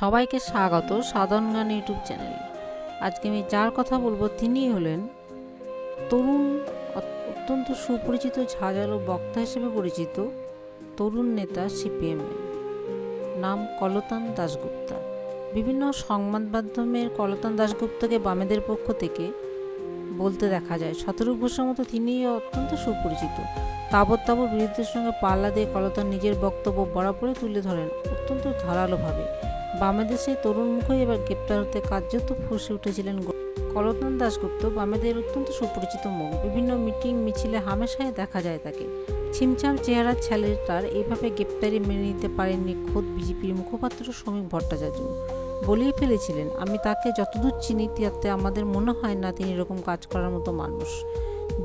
সবাইকে স্বাগত সাধারণ গান ইউটিউব চ্যানেলে। আজকে আমি যার কথা বলব তিনি হলেন তরুণ, অত্যন্ত সুপরিচিত ঝাঁঝালো বক্তা হিসেবে পরিচিত তরুণ নেতা সিপিএম নাম কলতান দাশগুপ্তা। বিভিন্ন সংবাদ মাধ্যমের কলতান দাশগুপ্তকে বামেদের পক্ষ থেকে বলতে দেখা যায়। সতেরো বছরের মতো তিনি অত্যন্ত সুপরিচিত। তাবৎ তাবৎ বিরুদ্ধের সঙ্গে পাল্লা দিয়ে কলতান নিজের বক্তব্য বরাবরই তুলে ধরেন অত্যন্ত ধারালোভাবে। বামেদের সেই তরুণ মুখই এবার গ্রেপ্তার হতে কার্যত ফুসে উঠেছিলেন কলতন দাশগুপ্ত। বামেদের অত্যন্ত সুপরিচিত মুখ। বিভিন্ন মিটিং, মিছিলে হামেশায় দেখা যায় তাকে। ছিমছাম চেহারার ছেলেটার এইভাবে গ্রেপ্তারি মেনে নিতে পারেননি খোদ বিজেপির মুখপাত্র শ্রমিক ভট্টাচার্য। বলেই ফেলেছিলেন, আমি তাকে যতদূর চিনি, তাতে আমাদের মনে হয় না তিনি এরকম কাজ করার মতো মানুষ।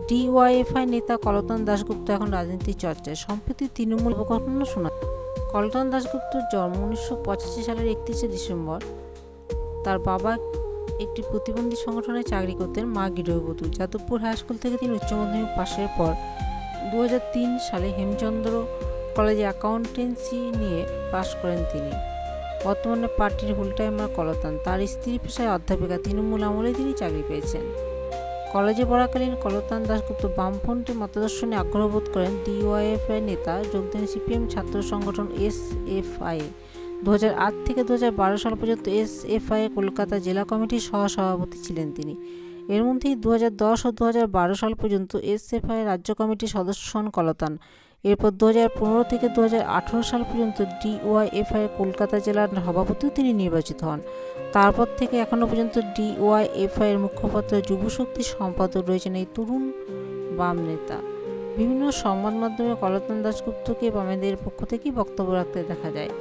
ডিওয়াইএফআই নেতা কলতান দাশগুপ্ত এখন রাজনীতির চর্চায়। সম্প্রতি তৃণমূল ঘটনা শোনা কলতান দাশগুপ্তর জন্ম উনিশশো পঁচাশি সালের একত্রিশে ডিসেম্বর। তার বাবা একটি প্রতিবন্ধী সংগঠনে চাকরি করতেন, মা গৃহবধূ। যাদবপুর হাই স্কুল থেকে তিনি উচ্চ মাধ্যমিক পাশের পর দু হাজার তিন সালে হেমচন্দ্র কলেজে অ্যাকাউন্টেন্সি নিয়ে পাশ করেন তিনি। বর্তমানে পার্টির ফুল টাইমার কলতান। তার স্ত্রী পেশায় অধ্যাপিকা। তৃণমূল আমলে তিনি চাকরি পেয়েছেন। কলেজে পড়াকালীন কলতান দাশগুপ্ত বামফ্রন্টে মতদর্শনে আগ্রহ বোধ করেন ডিওয়াইএফআই নেতা। যোগ দেন সিপিএম ছাত্র সংগঠন এস এফ আই দু আট থেকে দু হাজার বারো সাল পর্যন্ত এস এফ আই কলকাতা জেলা কমিটির সহসভাপতি ছিলেন তিনি। এর মধ্যেই দু ও দু হাজার বারো সাল পর্যন্ত এস এফ আই রাজ্য কমিটির সদস্য হন কলতান। এরপর দু থেকে দু হাজার আঠারো সাল পর্যন্ত ডিওয়াইএফআই কলকাতা জেলার সভাপতিও তিনি নির্বাচিত হন। তারপর থেকে এখনও পর্যন্ত ডিওয়াইএফআই এর মুখপাত্র যুবশক্তির সম্পাদক রয়েছেন এই তরুণ বাম নেতা। বিভিন্ন সংবাদ মাধ্যমে কলতন দাশগুপ্তকে বামেদের পক্ষ থেকেই বক্তব্য রাখতে দেখা যায়।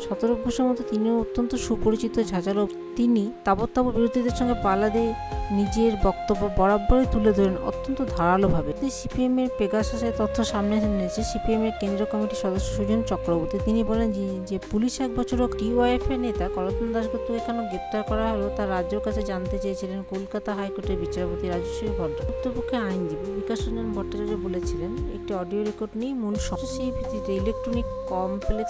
সতেরো বছরের মতো তিনিও অত্যন্ত সুপরিচিত ঝাঁঝালো। তিনি তাবৎ বিরোধীদের সঙ্গে পাল্লা দিয়ে নিজের বক্তব্য বরাবরই তুলে ধরেন অত্যন্ত ধারালোভাবে। সিপিএম এর পেগাসাসের তথ্য সামনে এনেছে সিপিএম এর কেন্দ্রীয় কমিটির সদস্য সুজন চক্রবর্তী। তিনি বলেন যে- পুলিশ এক বছর ডিওয়াইএফ এর নেতা করতন দাসগুপ্তকে কেন গ্রেপ্তার করা হলো তা রাজ্যের কাছে জানতে চেয়েছিলেন কলকাতা হাইকোর্টের বিচারপতি রাজশ্রী ভট্টাচার্য পক্ষে আইনজীবী বিকাশ রঞ্জন ভট্টাচার্য বলেছিলেন, একটি অডিও রেকর্ড নিয়ে মূল সেই ভিত্তিতে ইলেকট্রনিক কমপ্লেক্স